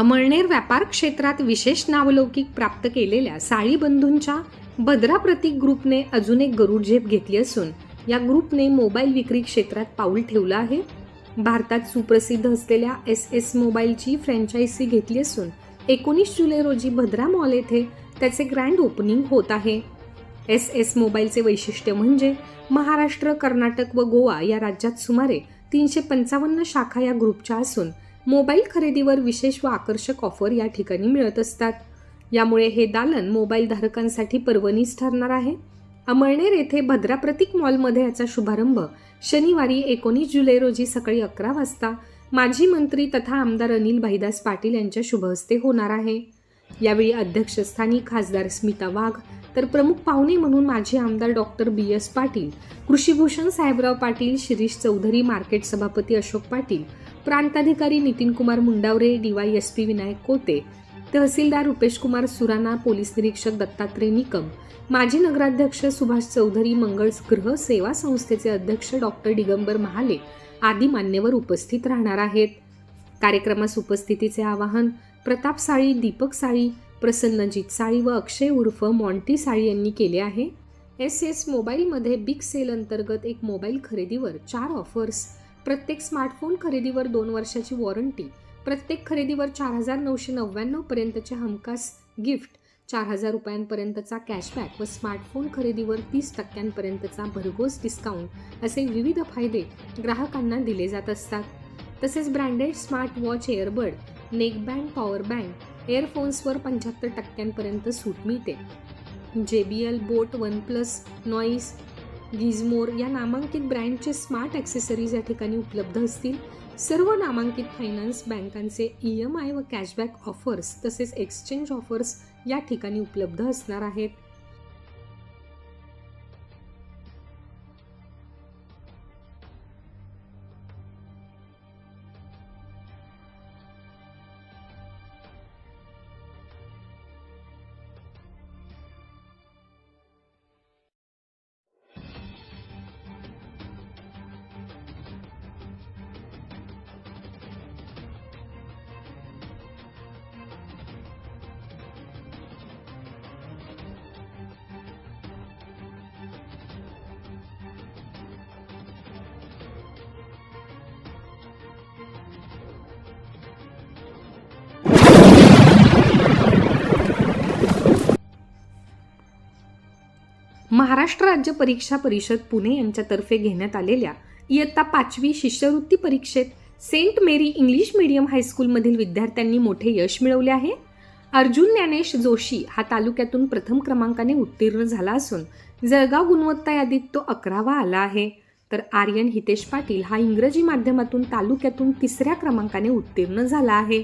अमळनेर व्यापार क्षेत्रात विशेष नावलौकिक प्राप्त केलेल्या साळी बंधूंच्या भद्रा प्रतीक ग्रुपने अजून एक गरुड झेप घेतली असून या ग्रुपने मोबाईल विक्री क्षेत्रात पाऊल ठेवलं आहे. भारतात सुप्रसिद्ध असलेल्या एस एस मोबाईलची फ्रँचायझी घेतली असून एकोणीस जुलै रोजी भद्रा मॉल येथे त्याचे ग्रँड ओपनिंग होत आहे. एस एस मोबाईलचे वैशिष्ट्य म्हणजे महाराष्ट्र कर्नाटक व गोवा या राज्यात सुमारे तीनशे पंचावन्न शाखा या ग्रुपच्या असून मोबाईल खरेदीवर विशेष व आकर्षक ऑफर या ठिकाणी मिळत असतात. यामुळे हे दालन मोबाईल धारकांसाठी पर्वणीच ठरणार आहे. अमळनेर येथे भद्रा प्रतीक मॉलमध्ये याचा शुभारंभ शनिवारी एकोणीस जुलै रोजी सकाळी अकरा वाजता माजी मंत्री तथा आमदार अनिल भाईदास पाटील यांच्या शुभहस्ते होणार आहे. यावेळी अध्यक्षस्थानी खासदार स्मिता वाघ तर प्रमुख पाहुणे म्हणून माजी आमदार डॉक्टर बी एस पाटील कृषीभूषण साहेबराव पाटील शिरीष चौधरी मार्केट सभापती अशोक पाटील प्रांताधिकारी Nitin Kumar Mundaware DY S P Vinayak Kote तहसीलदार रुपेश कुमार सुराणा पोलीस निरीक्षक दत्तात्रय निकम माजी नगराध्यक्ष सुभाष चौधरी मंगळ गृह सेवा संस्थेचे अध्यक्ष डॉक्टर दिगंबर महाले आदी मान्यवर उपस्थित राहणार आहेत. कार्यक्रमास उपस्थितीचे आवाहन प्रताप साळी दीपक साळी प्रसन्नजित साळी व अक्षय उर्फ मॉन्टी साळी यांनी केले आहे. एस एस मोबाईलमध्ये बिग सेल अंतर्गत एक मोबाईल खरेदीवर चार ऑफर्स. प्रत्येक स्मार्टफोन खरेदीवर दोन वर्षाची वॉरंटी. प्रत्येक खरेदीवर चार हजार नऊशे नव्याण्णव पर्यंतचे हमखास गिफ्ट. चार हजार रुपयांपर्यंतचा कॅशबॅक व स्मार्टफोन खरेदीवर तीस टक्क्यांपर्यंतचा भरघोस डिस्काउंट असे विविध फायदे ग्राहकांना दिले जात असतात. तसेच branded smart watch earbud neckband power bank एअरफोन्सवर पंच्याहत्तर टक्क्यांपर्यंत सूट मिळते. J B L boAt OnePlus Noise Gizmore या नामांकित ब्रँडचे स्मार्ट ॲक्सेसरीज या ठिकाणी उपलब्ध असतील. सर्व नामांकित फायनान्स बँकांचे ई एम आय व कॅशबॅक ऑफर्स तसेच एक्सचेंज ऑफर्स या ठिकाणी उपलब्ध असणार आहेत. महाराष्ट्र राज्य परीक्षा परिषद पुणे यांच्यातर्फे घेण्यात आलेल्या इयत्ता पाचवी शिष्यवृत्ती परीक्षेत सेंट मेरी इंग्लिश मीडियम हायस्कूलमधील विद्यार्थ्यांनी मोठे यश मिळवले आहे. अर्जुन ज्ञानेश जोशी हा तालुक्यातून प्रथम क्रमांकाने उत्तीर्ण झाला असून जळगाव गुणवत्ता यादीत तो अकरावा आला आहे. तर आर्यन हितेश पाटील हा इंग्रजी माध्यमातून तालुक्यातून तिसऱ्या क्रमांकाने उत्तीर्ण झाला आहे.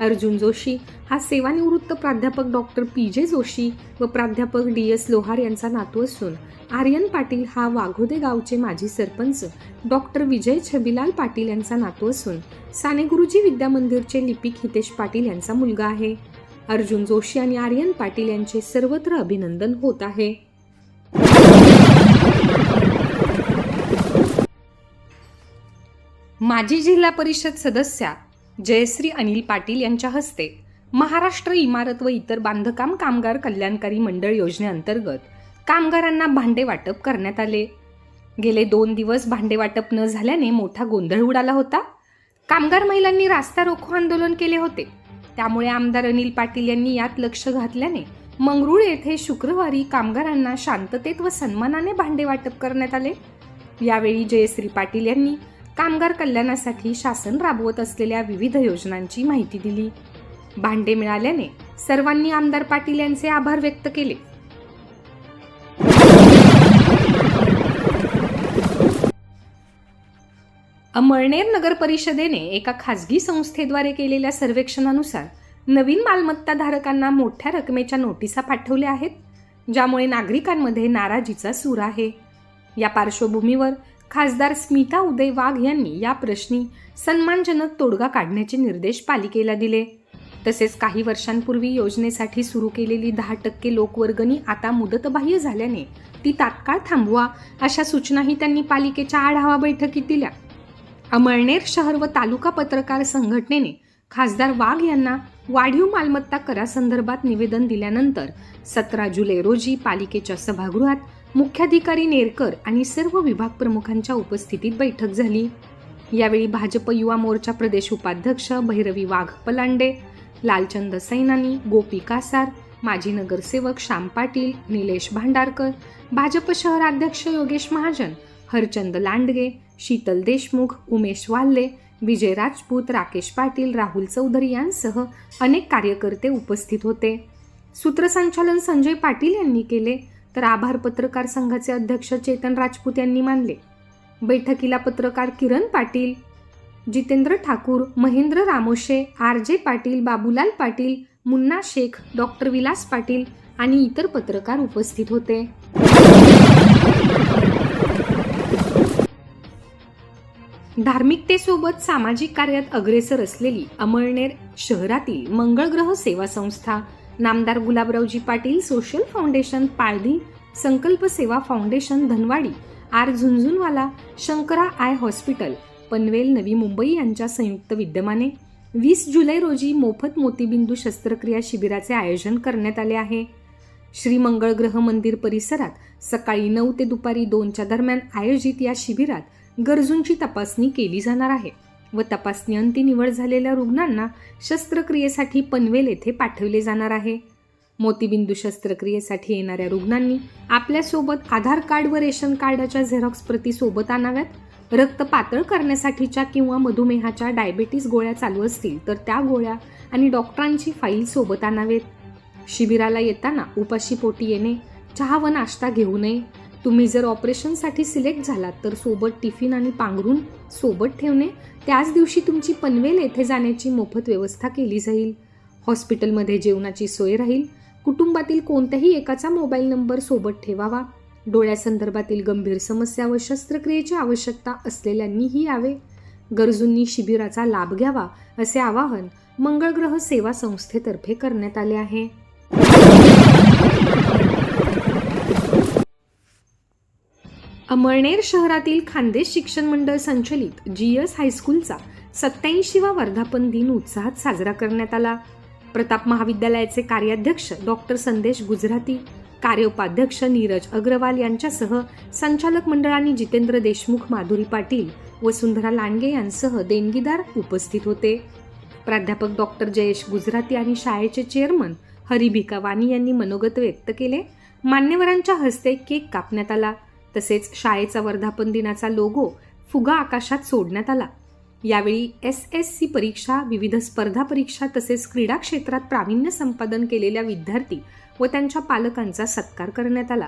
अर्जुन जोशी हा सेवानिवृत्त प्राध्यापक डॉक्टर पी जे जोशी व प्राध्यापक डी एस लोहार यांचा नातू असून आर्यन पाटील हा वाघोदे गावचे माजी सरपंच डॉक्टर विजय छबिलाल पाटील यांचा नातू असून साने गुरुजी विद्या मंदिरचे लिपिक हितेश पाटील यांचा मुलगा आहे. अर्जुन जोशी आणि आर्यन पाटील यांचे सर्वत्र अभिनंदन होत आहे. माजी जिल्हा परिषद सदस्या जयश्री अनिल पाटील यांच्या हस्ते महाराष्ट्र इमारत व इतर बांधकाम कामगार कल्याणकारी मंडळ योजनेअंतर्गत कामगारांना भांडे वाटप करण्यात आले. गेले दोन दिवस भांडे वाटप न झाल्याने मोठा गोंधळ उडाला होता. कामगार महिलांनी रास्ता रोखो आंदोलन केले होते. त्यामुळे आमदार अनिल पाटील यांनी यात लक्ष घातल्याने मंगरुळ येथे शुक्रवारी कामगारांना शांततेत व सन्मानाने भांडे वाटप करण्यात आले. यावेळी जयश्री पाटील यांनी कामगार कल्याणासाठी शासन राबवत असलेल्या विविध योजनांची माहिती दिली. भांडे मिळाल्याने सर्वांनी आमदार पाटील यांचे आभार व्यक्त केले. अमळनेर नगर परिषदेने एका खासगी संस्थेद्वारे केलेल्या सर्वेक्षणानुसार नवीन मालमत्ता धारकांना मोठ्या रकमेच्या नोटिसा पाठवल्या आहेत ज्यामुळे नागरिकांमध्ये नाराजीचा सूर आहे. या पार्श्वभूमीवर खासदार स्मिता उदय वाघ यांनी या प्रश्नी सन्मानजनक तोडगा काढण्याचे निर्देश पालिकेला दिले. तसेच काही वर्षांपूर्वी योजनेसाठी सुरू केलेली दहा टक्के लोकवर्गणी आता मुदतबाह्य झाल्याने ती तात्काळ थांबवा अशा सूचनाही त्यांनी पालिकेच्या आढावा बैठकीत दिल्या. अमळनेर शहर व तालुका पत्रकार संघटनेने खासदार वाघ यांना वाढीव मालमत्ता करासंदर्भात निवेदन दिल्यानंतर सतरा जुलै रोजी पालिकेच्या सभागृहात मुख्याधिकारी नेरकर आणि सर्व विभाग प्रमुखांच्या उपस्थितीत बैठक झाली. यावेळी भाजप युवा मोर्चा प्रदेश उपाध्यक्ष भैरवी वाघ पलांडे लालचंद सैनानी गोपी कासार माजी नगरसेवक श्याम पाटील निलेश भांडारकर भाजप शहराध्यक्ष योगेश महाजन हरचंद लांडगे शीतल देशमुख उमेश वाल्ले विजय राजपूत राकेश पाटील राहुल चौधरी यांसह अनेक कार्यकर्ते उपस्थित होते. सूत्रसंचालन संजय पाटील यांनी केले. तर आभार पत्रकार संघाचे अध्यक्ष चेतन राजपूत यांनी मानले. बैठकीला पत्रकार Kiran Patil Jitendra Thakur Mahendra Ramoshe R J Patil Babulal Patil Munna Shaikh doctor Vilas Patil आणि इतर पत्रकार उपस्थित होते. धार्मिकतेसोबत सामाजिक कार्यात अग्रेसर असलेली अमळनेर शहरातील मंगळग्रह सेवा संस्था नामदार Gulabraoji Patil social foundation Paldhi Sankalp Seva foundation Dhanwadi R Jhunjhunwala Shankara eye hospital Panvel Navi Mumbai यांच्या संयुक्त विद्यमाने. वीस जुलै रोजी मोफत मोतीबिंदू शस्त्रक्रिया शिबिराचे आयोजन करण्यात आले आहे. श्री मंगळग्रह मंदिर परिसरात सकाळी नऊ ते दुपारी दोनच्या दरम्यान आयोजित या शिबिरात गरजूंची तपासणी केली जाणार आहे. व तपासणी अंती निवड झालेल्या रुग्णांना शस्त्रक्रियेसाठी पनवेल येथे पाठवले जाणार आहे. मोतीबिंदू शस्त्रक्रियेसाठी येणाऱ्या रुग्णांनी आपल्यासोबत आधार कार्ड व रेशन कार्डाच्या झेरॉक्स प्रती सोबत आणाव्यात. रक्त पातळ करण्यासाठीच्या किंवा मधुमेहाच्या डायबेटीस गोळ्या चालू असतील तर त्या गोळ्या आणि डॉक्टरांची फाईल सोबत आणावेत. शिबिराला येताना उपाशी पोटी येणे चहा व नाश्ता घेऊ नये. तुम्ही जर ऑपरेशनसाठी सिलेक्ट झालात तर सोबत टिफिन आणि पांघरून सोबत ठेवणे त्याच दिवशी तुमची पनवेल येथे जाण्याची मोफत व्यवस्था केली जाईल. हॉस्पिटलमध्ये जेवणाची सोय राहील. कुटुंबातील कोणत्याही एकाचा मोबाईल नंबर सोबत ठेवावा. डोळ्यासंदर्भातील गंभीर समस्या व शस्त्रक्रियेची आवश्यकता असलेल्यांनीही यावे. गरजूंनी शिबिराचा लाभ घ्यावा असे आवाहन मंगळग्रह सेवा संस्थेतर्फे करण्यात आले आहे. अमळनेर शहरातील खानदेश शिक्षण मंडळ संचलित जी एस हायस्कूलचा सत्याऐंशीवा वर्धापन दिन उत्साहात साजरा करण्यात आला. प्रताप महाविद्यालयाचे कार्याध्यक्ष डॉक्टर संदेश गुजराती कार्योपाध्यक्ष नीरज अग्रवाल यांच्यासह संचालक मंडळाने जितेंद्र देशमुख माधुरी पाटील वसुंधरा लांडगे यांसह देणगीदार उपस्थित होते. प्राध्यापक डॉक्टर जयेश गुजराती आणि शाळेचे चेअरमन हरिभिका वानी यांनी मनोगत व्यक्त केले. मान्यवरांच्या हस्ते केक कापण्यात आला. तसेच शाळेचा वर्धापन दिनाचा लोगो फुगा आकाशात सोडण्यात आला. यावेळी एस एस सी परीक्षा विविध स्पर्धा परीक्षा तसेच क्रीडा क्षेत्रात प्रावीण्य संपादन केलेल्या विद्यार्थी व त्यांच्या पालकांचा सत्कार करण्यात आला.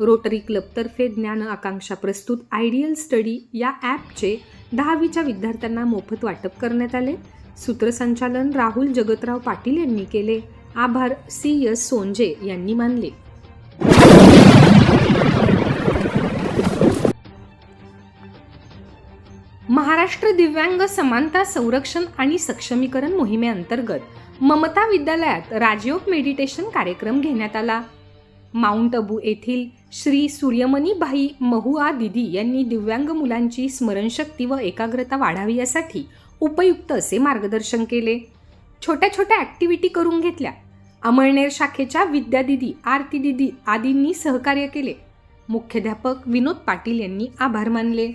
रोटरी क्लबतर्फे ज्ञान आकांक्षा प्रस्तुत आयडियल स्टडी या ॲपचे दहावीच्या विद्यार्थ्यांना मोफत वाटप करण्यात आले. सूत्रसंचालन राहुल जगतराव पाटील यांनी केले. आभार सी एस सोंजे यांनी मानले. महाराष्ट्र दिव्यांग समानता संरक्षण आणि सक्षमीकरण मोहिमेअंतर्गत ममता विद्यालयात राजयोग मेडिटेशन कार्यक्रम घेण्यात आला. माउंट अबू येथील श्री सूर्यमनी भाई महुआ दिदी यांनी दिव्यांग मुलांची स्मरणशक्ती व एकाग्रता वाढावी यासाठी उपयुक्त असे मार्गदर्शन केले. छोट्या छोट्या ॲक्टिव्हिटी करून घेतल्या. अमळनेर शाखेच्या विद्या दिदी आरती दिदी आदींनी सहकार्य केले. मुख्याध्यापक विनोद पाटील यांनी आभार मानले.